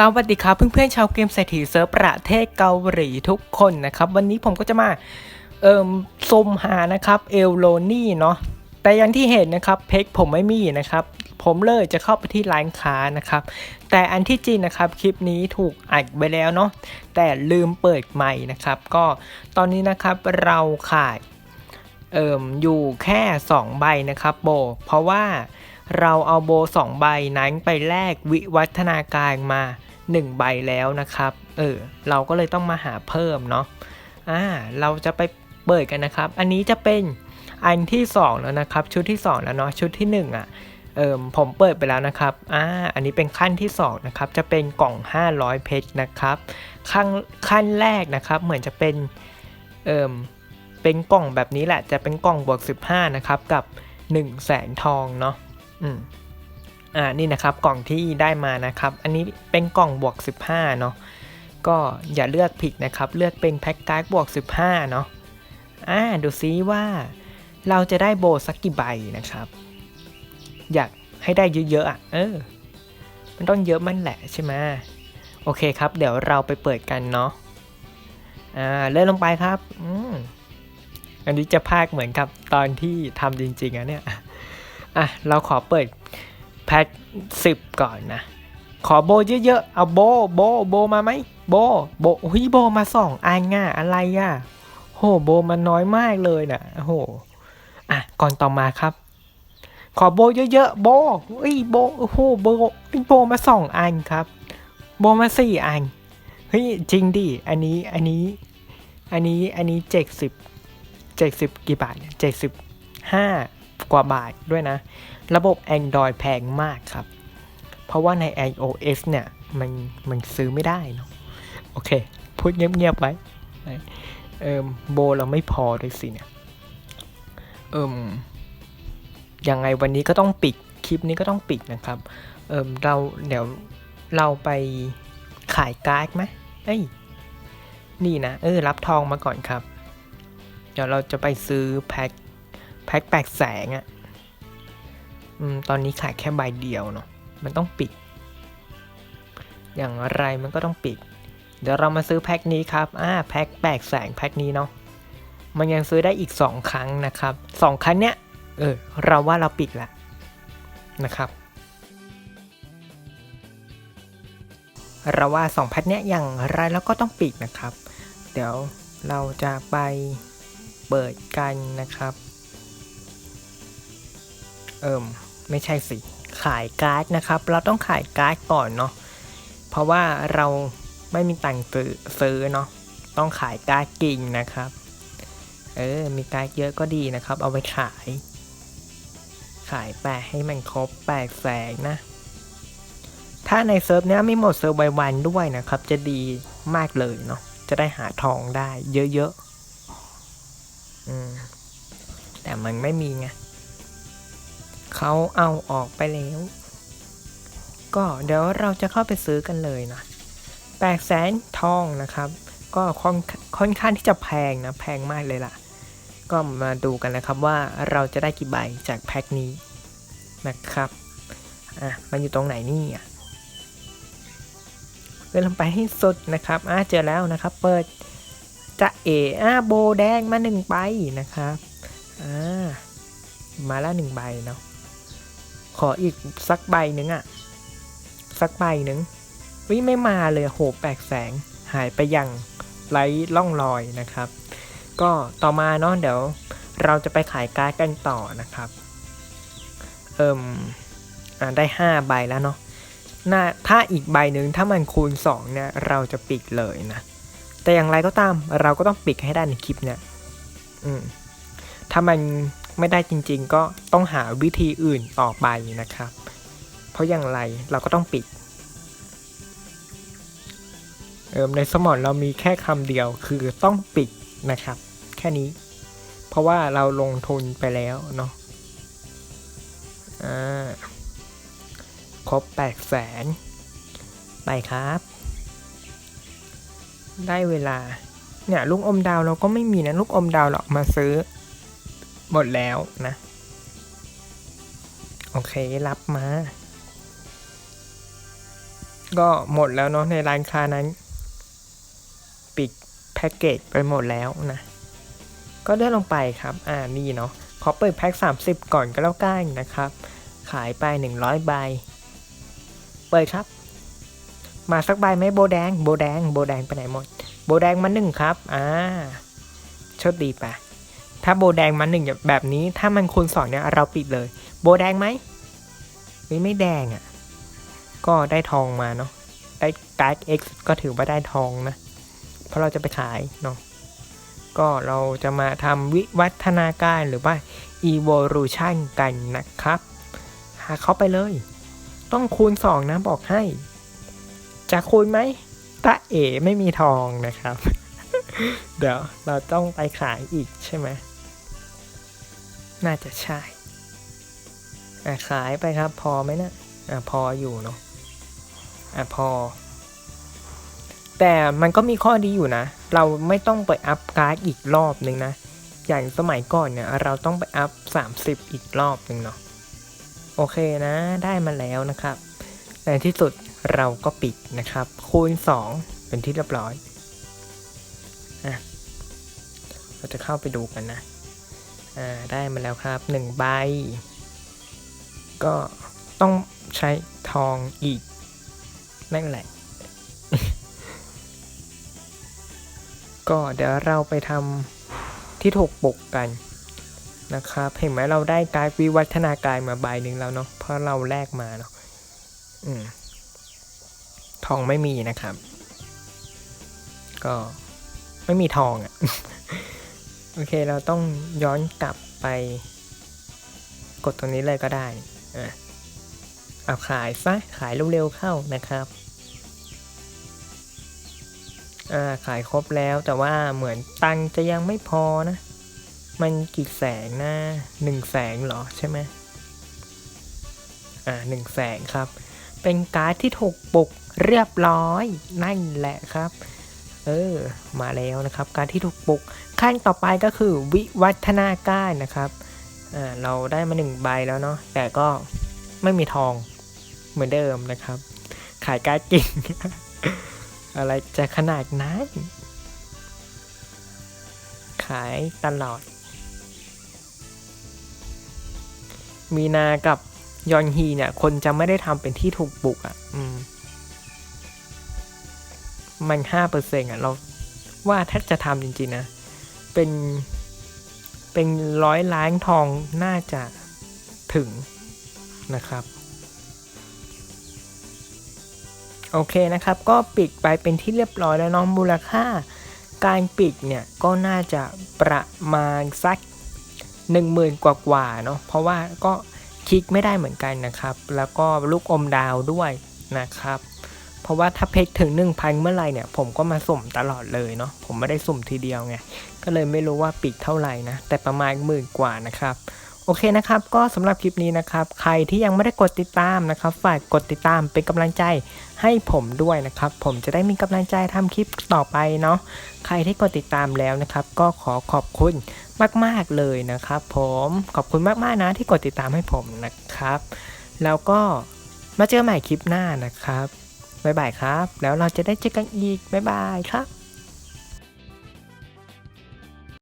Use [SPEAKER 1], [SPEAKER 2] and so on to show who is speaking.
[SPEAKER 1] สวัสดีครับเพื่อนๆชาวเกมเศรษฐีเซิร์ฟประเทศเกาหลีทุกคนนะครับ วันนี้ผมก็จะมาเอ่มซมหานะครับเอลโลนี่เนาะแต่อยังที่เห็นนะครับเพกผมไม่มีนะครับ ผมเลยจะเข้าไปที่ร้านค้านะครับ แต่อันที่จริงนะครับคลิปนี้ถูกอัดไปแล้วเนาะแต่ลืมเปิดใหม่นะครับ ก็ตอนนี้นะครับเราขาดเอ่มอยู่แค่ 2 ใบนะครับโบ เพราะว่าเราเอาโบ 2 ใบนั้นไปแลกวิวัฒนาการมา 1 ใบแล้วนะครับ เออ เราก็เลยต้องมาหาเพิ่มเนาะ อ่า เราจะไปเปิดกันนะครับ อันนี้จะเป็นอันที่ 2 แล้วนะครับ ชุดที่ 2 แล้วเนาะ ชุดที่ 1 อะ เอิมผมเปิดไปแล้วนะครับ อ่า อันนี้เป็นขั้นที่ 2 นะครับ จะเป็นกล่อง 500 เพชรนะครับ ขั้นขั้นแรกนะครับ เหมือนจะเป็น เอิมเป็นกล่องแบบนี้แหละ จะเป็นกล่องบวก 15 นะครับ กับ1 0 0 0 0แสนทองเนาะ อืม อ่านี่นะครับกล่องที่ได้มานะครับ อันนี้เป็นกล่องบวก 15 เนาะก็อย่าเลือกผิดนะครับ เลือกเป็นแพ็กการ์ดบวก 15 เนาะอ่าดูซิว่าเราจะได้โบสักกี่ใบนะครับ อยากให้ได้เยอะๆอะเออ มันต้องเยอะมันแหละใช่ไหมโอเคครับ เดี๋ยวเราไปเปิดกันเนาะอ่าเลื่อนลงไปครับอืมอันนี้จะพากเหมือนกับตอนที่ทำจริงๆอะเนี่ยอะเราขอเปิด แพ็คสิบก่อนนะ ขอโบเยอะๆ เอาโบโบโบมาไหมโบโบเฮ้ยโบมาสองอันง่ะอะไรอะโหโบมันน้อยมากเลยนะโหอะก่อนต่อมาครับ ขอโบเยอะๆโบเฮ้ยโบโอ้โหโบเฮ้ยโบมาสองอันครับ โบมาสี่อันเฮ้ยจริงดิอันนี้อันนี้ อันนี้อันนี้เจ็ดสิบเจ็ดสิบกี่บาทเนี่ยเจ็ดสิบห้า กว่าบาทด้วยนะ ระบบ Android แพงมากครับ เพราะว่าใน iOS เนี่ย มันมันซื้อไม่ได้เนาะโอเค พูดเงียบๆไว้เอิมโบเราไม่พอด้วยสิเนี่ยเอิมยังไงวันนี้ก็ต้องปิด คลิปนี้ก็ต้องปิดนะครับ เอิมเราเดี๋ยวเราไปขายการ์ดไหมเอ้ยนี่นะ เออ รับทองมาก่อนครับ เดี๋ยวเราจะไปซื้อแพ็ค แพ็คแปลกแสงอะ่ะอืมตอนนี้ขายแค่ใบเดียวเนาะมันต้องปิด อย่างไรมันก็ต้องปิด เดี๋ยวเรามาซื้อแพ็คนี้ครับอ่าแพ็คแปลกแสงแพ็คนี้เนาะมันยังซื้อได้อีก 2 ครั้งนะครับสองครั้งเนี้ยเออเราว่าเราปิดละนะครับเราว่าสองแพ็คเนี้ยอย่างไรเราก็ต้องปิดนะครับ เดี๋ยวเราจะไปเปิดกันนะครับ เอิมไม่ใช่สิ ขายการ์ดนะครับ เราต้องขายการ์ดก่อนเนาะ เพราะว่าเราไม่มีตังค์ซื้อเนาะ ต้องขายการ์ดกิ่งนะครับ เออ มีการ์ดเยอะก็ดีนะครับ เอาไปขาย ขายแปะให้มันครบแปดแสนนะ ถ้าในเซิร์ฟเนี้ยไม่หมดเซิร์ฟไววันด้วยนะครับ จะดีมากเลยเนาะ จะได้หาทองได้เยอะๆ อืม แต่มันไม่มีไง เขาเอาออกไปแล้ว ก็เดี๋ยวเราจะเข้าไปซื้อกันเลยนะแปดแสนทองนะครับ ก็ค่อนค่อนข้างที่จะแพงนะ แพงมากเลยล่ะ ก็มาดูกันนะครับว่าเราจะได้กี่ใบจากแพ็คนี้นะครับ อะ มันอยู่ตรงไหนนี่อะเดินลงไปให้สุดนะครับ อะเจอแล้วนะครับ เปิดจะเออะโบแดงมาหนึ่งใบนะครับ อ่า มาล้วหนึ่งใบเนาะ ขออีกสักใบหนึ่งอะสักใบหนึ่งวิไม่มาเลยโหแปลกแสงหายไปอย่างไร้ล่องรอยนะครับ ก็ต่อมาเนาะเดี๋ยวเราจะไปขายการ์ดกันต่อนะครับเอิมอ่าได้ห้าใบแล้วเนาะน่าถ้าอีกใบหนึ่งถ้ามันคูณสองเนี่ย เราจะปิดเลยนะ แต่อย่างไรก็ตามเราก็ต้องปิดให้ได้ในคลิปเนี่ย อืมถ้ามัน ไม่ได้จริงๆ ก็ต้องหาวิธีอื่นต่อไปนะครับ เพราะอย่างไรเราก็ต้องปิดเอิมในสมองเรามีแค่คำเดียวคือต้องปิดนะครับ แค่นี้ เพราะว่าเราลงทุนไปแล้วเนาะอ่าครบแปดแสนไปครับ ได้เวลาเนี่ยลูกอมดาวเราก็ไม่มีนะลูกอมดาวเรอามาซื้อ หมดแล้วนะ โอเค รับมา ก็หมดแล้วเนาะในร้านค้านั้น ปิดแพ็กเกจไปหมดแล้วนะ ก็เลื่อนลงไปครับ อ่า นี่เนาะขอเปิดแพ็ก30 ก่อนก็แล้วกันนะครับ ขายไป 100ใบ เปิดครับ มาสักใบไหมโบแดง โบแดง โบแดงไปไหนหมด โบแดงมาหนึ่งครับ อ่าโชคดีไปะ ถ้าโบแดงมาหนึ่งแบบนี้ ถ้ามันคูณสองเนี่ยเราปิดเลย โบแดงไหมไม่ไม่แดงอะ่ะ ก็ได้ทองมาเนาะ ได้การ์ด X ก็ถือว่าได้ทองนะ เพราะเราจะไปขายเนาะ ก็เราจะมาทำวิวัฒนาการหรือว่า evolution กันนะครับ หาเขาไปเลย ต้องคูณ 2 นะบอกให้ จะคูณไหมตาเอ๋ไม่มีทองนะครับ เดี๋ยวเราต้องไปขายอีกใช่ไหม น่าจะใช่ อะขายไปครับ พอไหมนะอะพออยู่เนาะอะพอ แต่มันก็มีข้อดีอยู่นะ เราไม่ต้องไปอัพการ์ดอีกรอบหนึ่งนะ อย่างสมัยก่อนเนี่ย เราต้องไปอัพ 30 อีกรอบหนึ่งเนาะ โอเคนะ ได้มาแล้วนะครับ ในที่สุดเราก็ปิดนะครับ คูณ 2 เป็นที่เรียบร้อย อะ เราจะเข้าไปดูกันนะ ได้มาแล้วครับ1ใบ ก็ต้องใช้ทองอีก นั่นแหละ ก็เดี๋ยวเราไปทำที่ถกปกกันนะครับ เห็นไหมเราได้การดวิวัฒนาการมาใบหนึ่งแล้วเนาะ เพราะเราแลกมาเนาะอืมทองไม่มีนะครับ ก็ไม่มีทองอะ่ะ โอเคเราต้องย้อนกลับไป กดตรงนี้เลยก็ได้อะเอาขายซะขายเร็วๆเข้านะครับอ่าขายครบแล้วแต่ว่าเหมือนตังค์จะยังไม่พอนะ มันกี่แสนนะหนึ่งแสนเหรอใช่ไหมอ่าหนึ่งแสนครับ เป็นการ์ดที่ถูกปลุกเรียบร้อยนั่นแหละครับ เออมาแล้วนะครับ การที่ถูกปลุกขั้นต่อไปก็คือวิวัฒนาการนะครับอ่าเราได้มาหนึ่งใบแล้วเนาะแต่ก็ไม่มีทองเหมือนเดิมนะครับ ขายการ์ดเก่งอะไรจะขนาดนั้นขายตลอด มีนากับยอนฮีเนี่ย คนจะไม่ได้ทำเป็นที่ถูกปลุกอะ่ะ อืม มันห้าเปอร์เซ็นต์อะเราว่าถ้าจะทำจริงๆนะ เป็นเป็นร้อยล้านทองน่าจะถึงนะครับ โอเคนะครับ ก็ปิดไปเป็นที่เรียบร้อยแล้วน้องมูลค่า การปิดเนี่ยก็น่าจะประมาณสัก10,000 กว่ากว่าๆเนาะเพราะว่าก็คลิกไม่ได้เหมือนกันนะครับ แล้วก็ลูกอมดาวด้วยนะครับ เพราะว่าถ้าเพชรถึง 1,000 เมื่อไหร่เนี่ย ผมก็มาสุ่มตลอดเลยเนาะผมไม่ได้สุ่มทีเดียวไง ก็เลยไม่รู้ว่าปิดเท่าไหร่นะ แต่ประมาณหมื่นกว่านะครับโอเคนะครับ ก็สำหรับคลิปนี้นะครับ ใครที่ยังไม่ได้กดติดตามนะครับ ฝากกดติดตามเป็นกำลังใจให้ผมด้วยนะครับ ผมจะได้มีกำลังใจทำคลิปต่อไปเนาะ ใครที่กดติดตามแล้วนะครับ ก็ขอขอบคุณมาก ๆ เลยนะครับ ผม ขอบคุณมาก ๆ นะที่กดติดตามให้ผมนะครับ แล้วก็มาเจอใหม่คลิปหน้านะครับ บ๊ายบายครับ แล้วเราจะได้เจอกันอีกบ๊ายบายครับ